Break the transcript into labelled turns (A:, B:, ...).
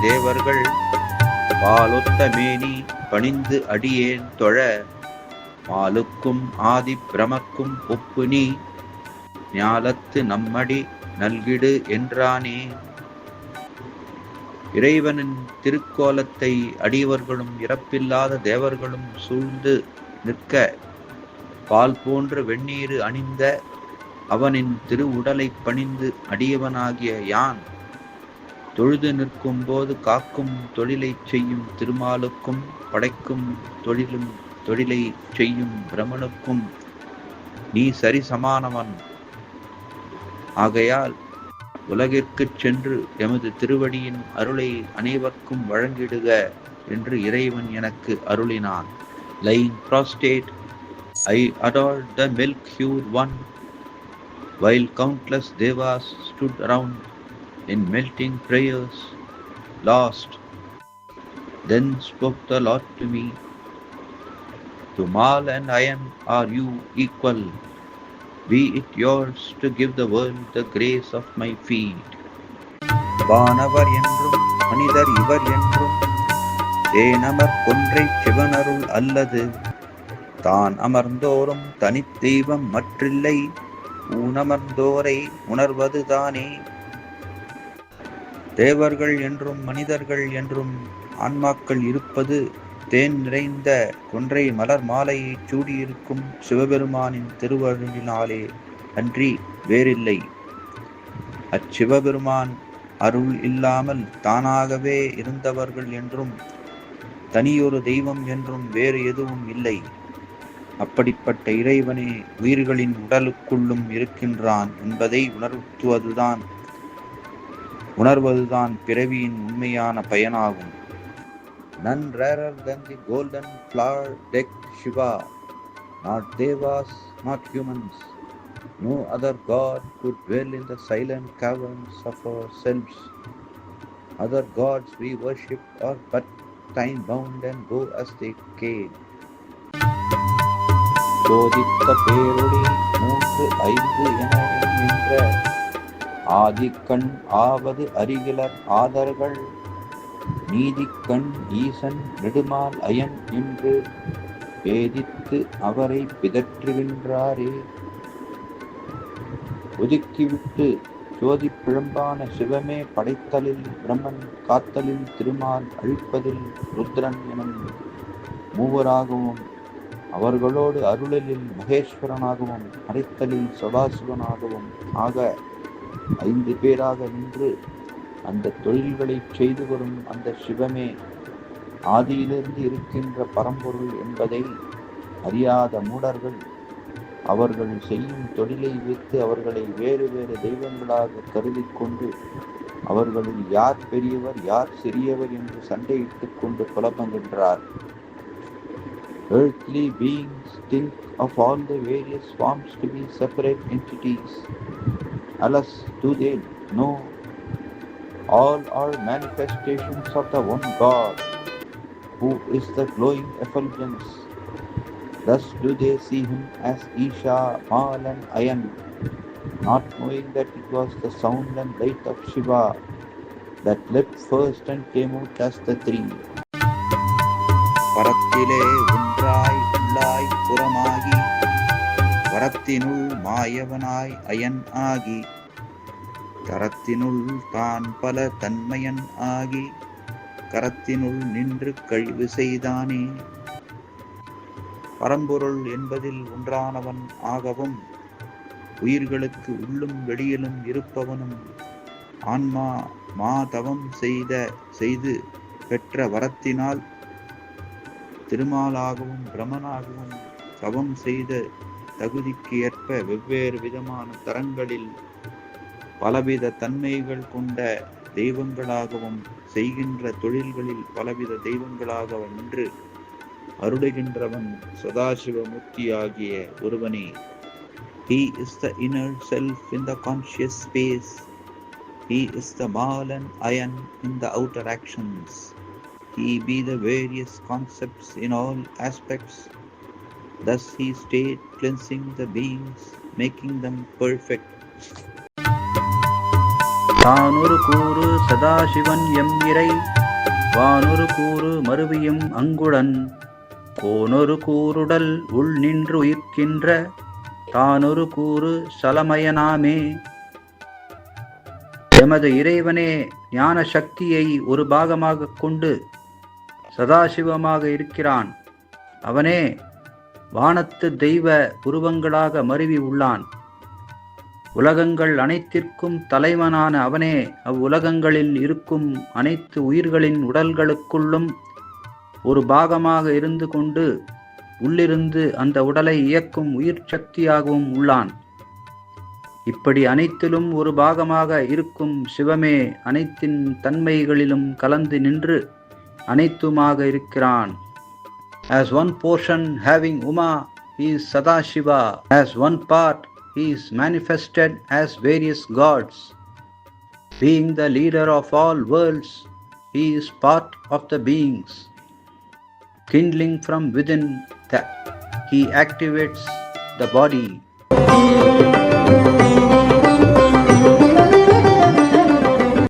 A: தேவர்கள் பாலொத்த மேனி பணிந்து அடியேன் தொழ பாலுக்கும் ஆதி பிரமக்கும் ஒப்பு நீ ஞாலத்து நம்மடி நல்கிடு என்றானே. இறைவனின் திருக்கோலத்தை அடியவர்களும் இறப்பில்லாத தேவர்களும் சூழ்ந்து நிற்க பால் போன்ற வெந்நீர் அணிந்த அவனின் திருவுடலை பணிந்து அடியவனாகிய யான். தொழுது நிற்கும் போது காக்கும் தொழிலைச் செய்யும் திருமாலுக்கும் படைக்கும் தொழிலும் தொழிலை செய்யும் பிரமனுக்கும் நீ சரி சமானவன் ஆகையால் உலகிற்குச் சென்று எமது திருவடியின் அருளை அனைவருக்கும் வழங்கிடுக என்று இறைவன் எனக்கு அருளினான். Lying prostrate I adored the milk-hued one, while countless devas stood around in melting prayers, lost. Then spoke the Lord to me, To Mal and Iron are you equal. Be it yours to give the world the grace of my feet. வானவர் என்றும் மனிதர் இவர் என்றும் தேனமர் கொன்றை சிவனருள் அல்லது தான் அமர்ந்தோறும் தனித்தெய்வம் மற்றில்லை ஊனமர்ந்தோரை உணர்வதுதானே தேவர்கள் என்றும் மனிதர்கள் என்றும் ஆன்மாக்கள் இருப்பது தேன் நிறைந்த கொன்றை மலர் மாலையைச் சூடியிருக்கும் சிவபெருமானின் திருவருளினாலே அன்றி வேறில்லை. அச்சிவபெருமான் அருள் இல்லாமல் தானாகவே இருந்தவர்கள் என்றும் தனியொரு தெய்வம் என்றும் வேறு எதுவும் இல்லை. அப்படிப்பட்ட இறைவனே உயிர்களின் உடலுக்குள்ளும் இருக்கின்றான் என்பதை உணர்த்துவதுதான் உணர்வதுதான் பிறவியின் உண்மையான பயனாகும் none rarer than the golden flower that Shiva not devas not humans no other god could well in the silent caverns of our cells other gods we worship are but time bound and go as they came போதித்த பேருடைய மூன்று ஐந்து என நின்ற ஆதிக்கண் ஆவது அருகிலர் ஆதர்கள். நீதிக்கண் ஈசன் நெடுமால் iron என்று பேதித்து அவரை பிதற்றுகின்றாரே. ஒதுக்கிவிட்டு ஜோதி பிழம்பான சிவமே படைத்தலில் பிரம்மன் காத்தலில் திருமால் அழிப்பதில் ருத்ரன் எனும் மூவராகவும் அவர்களோடு அருளலில் மகேஸ்வரனாகவும் அடைத்தலில் சதாசிவனாகவும் ஆக ஐந்து பேராக நின்று அந்த தொழில்களை செய்து வரும் அந்த சிவமே ஆதியிலிருந்து இருக்கின்ற பரம்பொருள் என்பதை அறியாத மூடர்கள் அவர்கள் செய்யும் தொழிலை வைத்து அவர்களை வேறு வேறு தெய்வங்களாக கருதி கொண்டு அவர்களில் யார் பெரியவர் யார் சிறியவர் என்று சண்டையிட்டுக் கொண்டு புலம்புகின்றார் Earthly beings think of all the various forms to be separate entities. Alas, do they know all are manifestations of the one God, who is the glowing effulgence. Thus do they see him as Isha, Mal, and Ayan, not knowing that it was the sound and light of Shiva that leapt first and came out as the three. பரத்திலே ஒன்றாய் உள்ளாய் புறமாகி வரத்தினுள் மாயவனாய் iron ஆகி தரத்தினுள் தான் பல தன்மையன் ஆகி கரத்தினுள் நின்று கழிவு செய்தானே. பரம்பொருள் என்பதில் ஒன்றானவன் ஆகவும் உயிர்களுக்கு உள்ளும் வெளியிலும் இருப்பவனும் ஆன்மா மாதவம் செய்த செய்து பெற்ற வரத்தினால் திருமாலாகவும் பிரமனாகவும் தவம் செய்த தகுதிக்கு ஏற்ப வெவ்வேறு விதமான தரங்களில் பலவித தன்மைகள் கொண்ட தெய்வங்களாகவும் செய்கின்ற தொழில்களில் பலவித தெய்வங்களாக நின்று அருளுகின்றவன் சதாசிவமூர்த்தியாகிய ஒருவனே He is the inner self in the conscious space. He is the mal and iron in the outer actions. He be the various concepts in all aspects. Thus he stayed cleansing the beings, making them perfect. தான் கூறு Sadasivan M இறை வானொரு கூறு மறுவியும் அங்குடன். கோனொரு கூறுடல் உள் நின்று உயிர்க்கின்ற தானொரு கூறு சலமயனாமே. எமது இறைவனே ஞான சக்தியை ஒரு பாகமாக கொண்டு சதாசிவமாக இருக்கிறான். அவனே வானத்து தெய்வ உருவங்களாக மருவி உள்ளான். உலகங்கள் அனைத்திற்கும் தலைவனான அவனே அவ்வுலகங்களில் இருக்கும் அனைத்து உயிர்களின் உடல்களுக்குள்ளும் ஒரு பாகமாக இருந்து கொண்டு உள்ளிருந்து அந்த உடலை இயக்கும் உயிர் சக்தியாகவும் உள்ளான். இப்படி அனைத்திலும் ஒரு பாகமாக இருக்கும் சிவமே அனைத்தின் தன்மைகளிலும் கலந்து நின்று அனைத்துமாக இருக்கிறான். As one portion having Uma he is Sadashiva, as one part he is manifested as various gods. Being the leader of all worlds, he is part of the beings. Kindling from within that he activates the body.